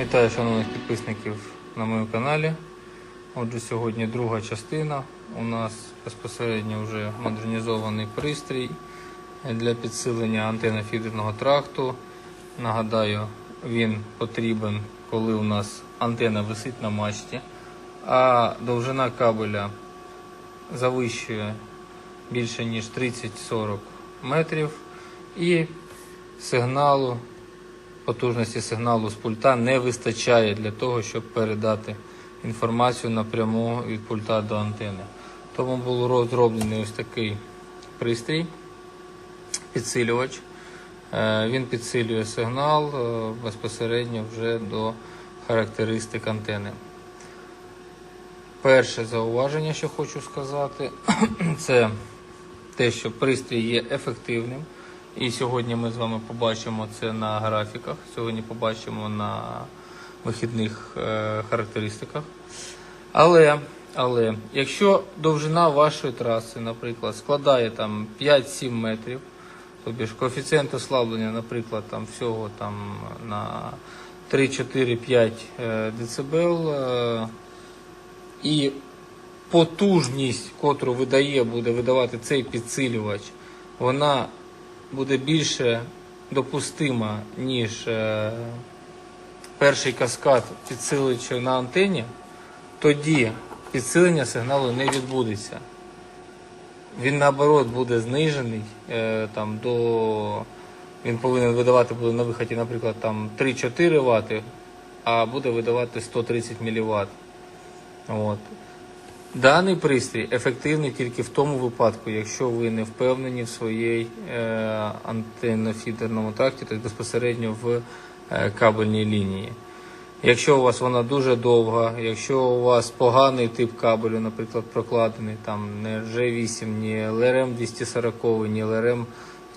Вітаю шановних підписників на моєму каналі. Отже, сьогодні друга частина. У нас безпосередньо вже модернізований пристрій для підсилення антени фідерного тракту. Нагадаю, він потрібен, коли у нас антена висить на мачті, а довжина кабеля завищує більше ніж 30-40 метрів і сигналу потужності сигналу з пульта не вистачає для того, щоб передати інформацію напряму від пульта до антени. Тому був розроблений ось такий пристрій, підсилювач. Е, Він підсилює сигнал е, безпосередньо вже до характеристик антени. Перше зауваження, що хочу сказати, це те, що пристрій є ефективним. І сьогодні ми з вами побачимо це на графіках. Сьогодні побачимо на вихідних е, характеристиках. Але, але якщо довжина вашої траси, наприклад, складає там 5-7 метрів, тобі ж коефіцієнт ослаблення, наприклад, там всього там на 3-4-5 е, дБ, е, і потужність, котру видає, буде видавати цей підсилювач, вона буде більше допустима, ніж е, перший каскад підсилювача на антені, тоді підсилення сигналу не відбудеться. Він наоборот буде знижений е, там, до. Він повинен видавати буде на виході, наприклад, там 3-4 Вт, а буде видавати 130 мВт. Даний пристрій ефективний тільки в тому випадку, якщо ви не впевнені в своїй е, антеннофідерному тракті, тобто безпосередньо в е, кабельній лінії. Якщо у вас вона дуже довга, якщо у вас поганий тип кабелю, наприклад, прокладений, там не G8, ні LRM 240, ні LRM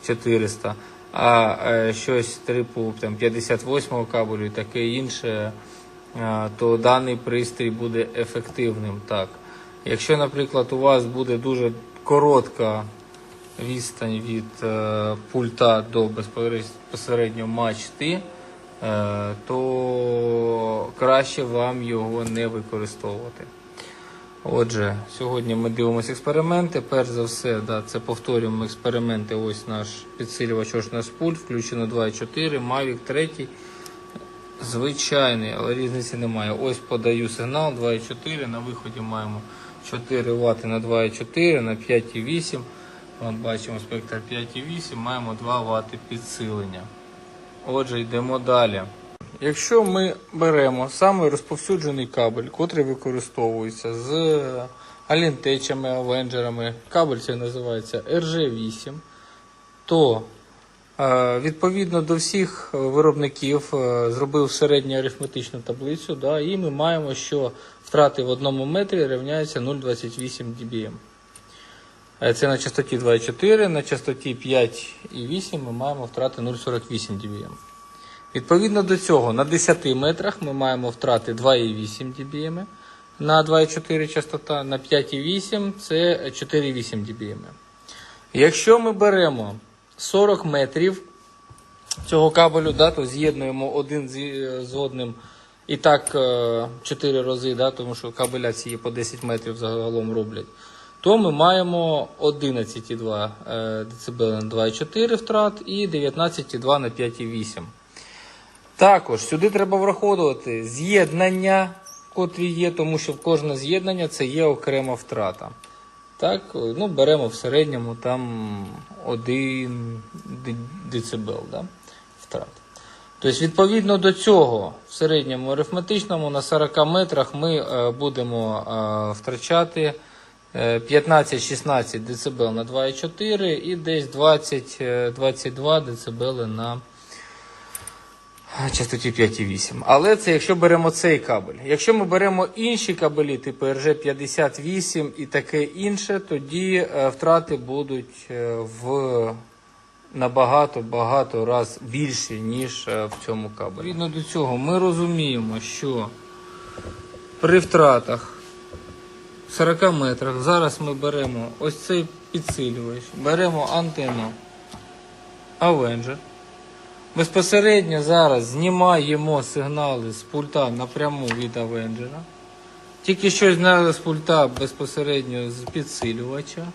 400, а е, щось типу там, 58 кабелю і таке інше, е, то даний пристрій буде ефективним. так. Якщо, наприклад, у вас буде дуже коротка відстань від е, пульта до безпосередньо мачти, е, то краще вам його не використовувати. Отже, сьогодні ми дивимося експерименти. Перш за все, да, це повторюємо експерименти. Ось наш підсилювач, ось наш пульт, включено 2.4, Mavic 3. Звичайний, але різниці немає. Ось подаю сигнал 2.4, на виході маємо 4 Вт на 2,4 на 5,8. От бачимо спектр 5,8, маємо 2 Вт підсилення. Отже, йдемо далі. Якщо ми беремо самий розповсюджений кабель, котрий використовується з алінтечами, авенджерами, кабель цей називається RG8, то відповідно до всіх виробників е, зробив середню арифметичну таблицю, да, і ми маємо, що втрати в одному метрі рівняються 0,28 dBm. Е, Це на частоті 2,4, на частоті 5,8 ми маємо втрати 0,48 dBm. Відповідно до цього, на 10 метрах ми маємо втрати 2,8 dBm, на 2,4 частота, на 5,8 це 4,8 dBm. Якщо ми беремо 40 метрів цього кабелю, да, то з'єднуємо один з, з одним і так 4 рази, да, тому що кабеля ці по 10 метрів загалом роблять, то ми маємо 11,2 е, дБ на 2,4 втрат і 19,2 на 5,8. Також сюди треба враховувати з'єднання, котрі є, тому що в кожне з'єднання це є окрема втрата. Так, ну беремо в середньому там 1 дБ да, втрат. Тобто, відповідно до цього, в середньому арифметичному на 40 метрах ми е, будемо е, втрачати е, 15-16 дБ на 2,4 і десь 20-22 дБ на частоті 5,8. Але це якщо беремо цей кабель. Якщо ми беремо інші кабелі, типу RG58 і таке інше, тоді е, втрати будуть е, в набагато багато раз більші, ніж е, в цьому кабелі. Відповідно до цього ми розуміємо, що при втратах 40 метрах зараз ми беремо ось цей підсилювач, беремо антенну Avenger. Безпосередньо зараз знімаємо сигнали з пульта напряму від Авенджера. Тільки що зняли з пульта безпосередньо з підсилювача.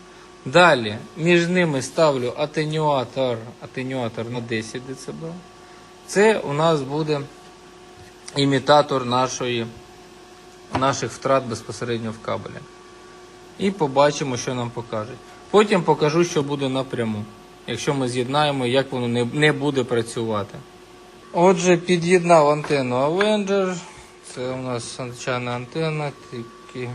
Далі між ними ставлю атенюатор, атенюатор на 10 дБ. Це у нас буде імітатор нашої, наших втрат безпосередньо в кабелі. І побачимо, що нам покажуть. Потім покажу, що буде напряму. Якщо ми з'єднаємо, як воно не, не буде працювати. Отже, під'єднав антенну Avenger. Це у нас звичайна антенна, тільки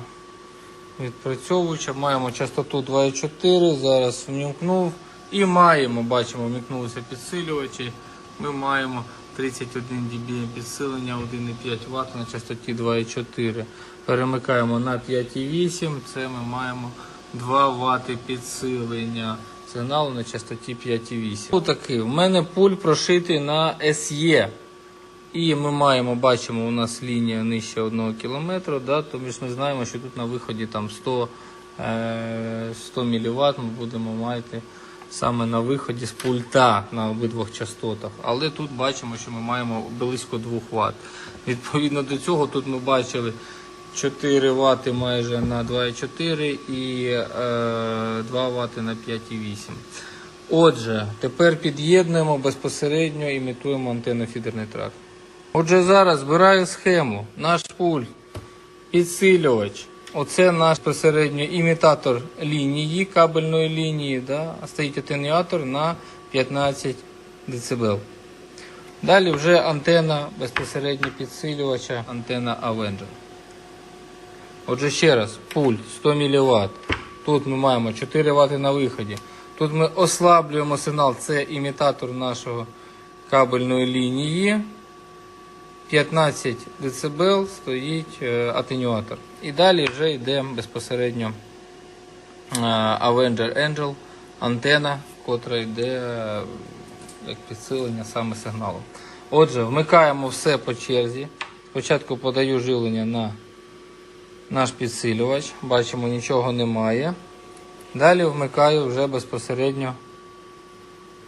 відпрацьовуюча. Маємо частоту 2,4. Зараз вмімкнув. І маємо, бачимо, вмікнулися підсилювачі. Ми маємо 31 dB підсилення, 1,5 Вт на частоті 2,4. Перемикаємо на 5,8. Це ми маємо 2 Вт підсилення. Сигналу на частоті 5,8. Отакий. У мене пуль прошитий на SE. І ми маємо, бачимо, у нас лінія нижче 1 км, да, тобто ми знаємо, що тут на виході там 100, е, 100 мВт ми будемо мати саме на виході з пульта на обидвох частотах. Але тут бачимо, що ми маємо близько 2 Вт. Відповідно до цього тут ми бачили 4 Вт майже на 2,4 і е, 2 Вт на 5,8. Отже, тепер під'єднуємо безпосередньо імітуємо антенно-фідерний тракт. Отже, зараз збираю схему, наш пульт, підсилювач. Оце наш безпосередньо імітатор лінії, кабельної лінії. Да? Стоїть атенюатор на 15 дБ. Далі вже антенна безпосередньо підсилювача, антенна Avenger. Отже, ще раз, пульт 100 мВт. Тут ми маємо 4 Вт на виході. Тут ми ослаблюємо сигнал, це імітатор нашого кабельної лінії. 15 дБ стоїть е, атенюатор. І далі вже йде безпосередньо е, Avenger Angel, антена, котра йде е, як підсилення саме сигналу. Отже, вмикаємо все по черзі. Спочатку подаю живлення на наш підсилювач. Бачимо, нічого немає. Далі вмикаю вже безпосередньо,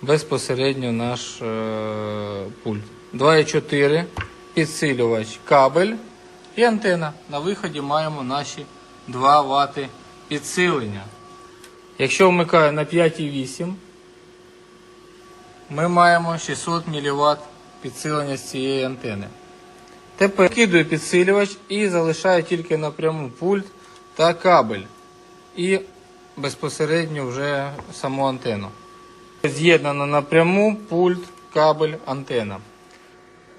безпосередньо наш е, пульт. 2,4 підсилювач, кабель і антена. На виході маємо наші 2 Вт підсилення. Якщо вмикаю на 5,8, ми маємо 600 мВт підсилення з цієї антени. Тепер кидаю підсилювач і залишаю тільки напряму пульт та кабель. І безпосередньо вже саму антенну. З'єднано напряму пульт, кабель, антена.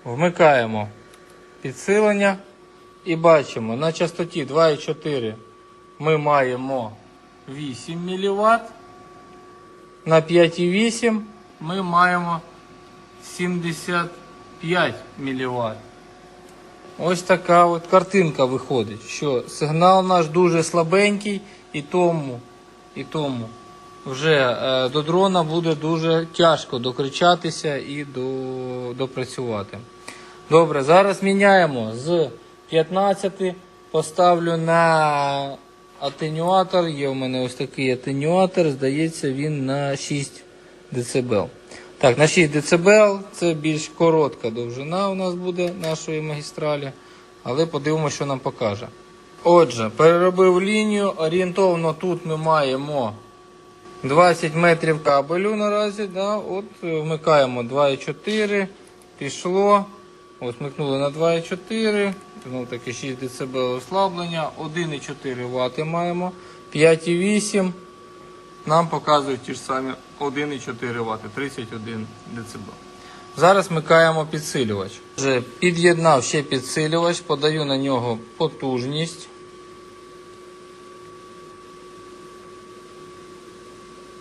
Вмикаємо підсилення і бачимо на частоті 2,4 ми маємо 8 мВт. На 5,8 ми маємо 75 мВт. Ось така от картинка виходить, що сигнал наш дуже слабенький і тому, і тому вже е, до дрона буде дуже тяжко докричатися і до, допрацювати. Добре, зараз міняємо з 15 поставлю на атенюатор. Є у мене ось такий атенюатор, здається, він на 6 дБ. Так, на 6 дБ це більш коротка довжина у нас буде нашої магістралі, але подивимося, що нам покаже. Отже, переробив лінію. Орієнтовно тут ми маємо 20 метрів кабелю наразі. Да? От е, Вмикаємо 2,4, пішло. Ось вмикнули на 2,4, знову таки 6 дБ ослаблення, 1,4 Вт маємо, 5,8 нам показують ті ж самі 1,4 Вт, 31 дБ. Зараз вмикаємо підсилювач. Вже під'єднав ще підсилювач, подаю на нього потужність.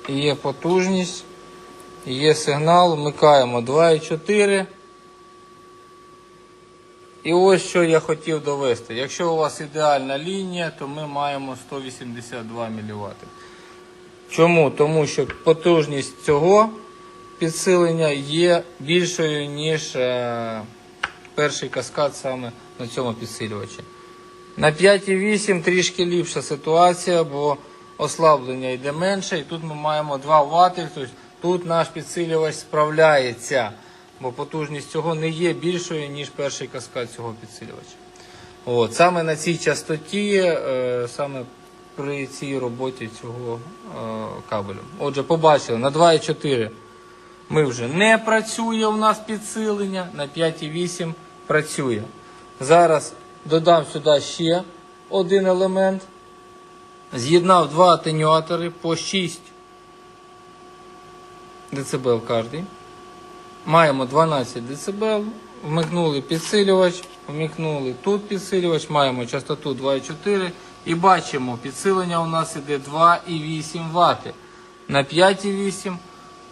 Є потужність, є сигнал, вмикаємо 2,4. І ось що я хотів довести. Якщо у вас ідеальна лінія, то ми маємо 182 мВт. Чому? Тому що потужність цього підсилення є більшою, ніж е, перший каскад саме на цьому підсилювачі. На 5,8 трішки ліпша ситуація, бо ослаблення йде менше, і тут ми маємо 2 Вт, тобто тут наш підсилювач справляється. бо потужність цього не є більшою, ніж перший каскад цього підсилювача. От, саме на цій частоті, е, саме при цій роботі цього е, кабелю. Отже, побачили, на 2,4 ми вже не працює у нас підсилення, на 5,8 працює. Зараз додам сюди ще один елемент. З'єднав два атенюатори по 6 дБ кожний. Маємо 12 дБ, вмикнули підсилювач, вмикнули тут підсилювач, маємо частоту 2,4 і бачимо, підсилення у нас іде 2,8 Вт. На 5,8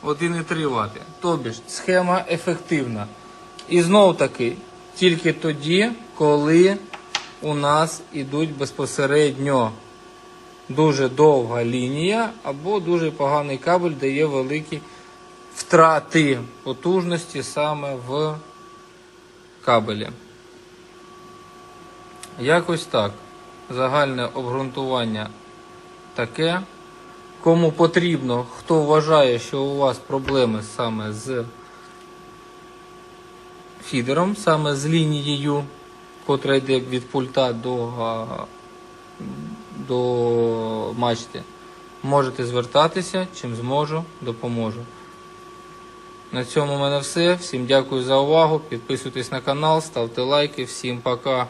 1,3 Вт. Тобі ж схема ефективна. І знов таки, тільки тоді, коли у нас ідуть безпосередньо дуже довга лінія або дуже поганий кабель дає великі втрати потужності саме в кабелі. Якось так. Загальне обґрунтування таке. Кому потрібно, хто вважає, що у вас проблеми саме з фідером, саме з лінією, котра йде від пульта до, до мачти, можете звертатися, чим зможу, допоможу. На цьому в мене все. Всім дякую за увагу. Підписуйтесь на канал, ставте лайки. Всім пока.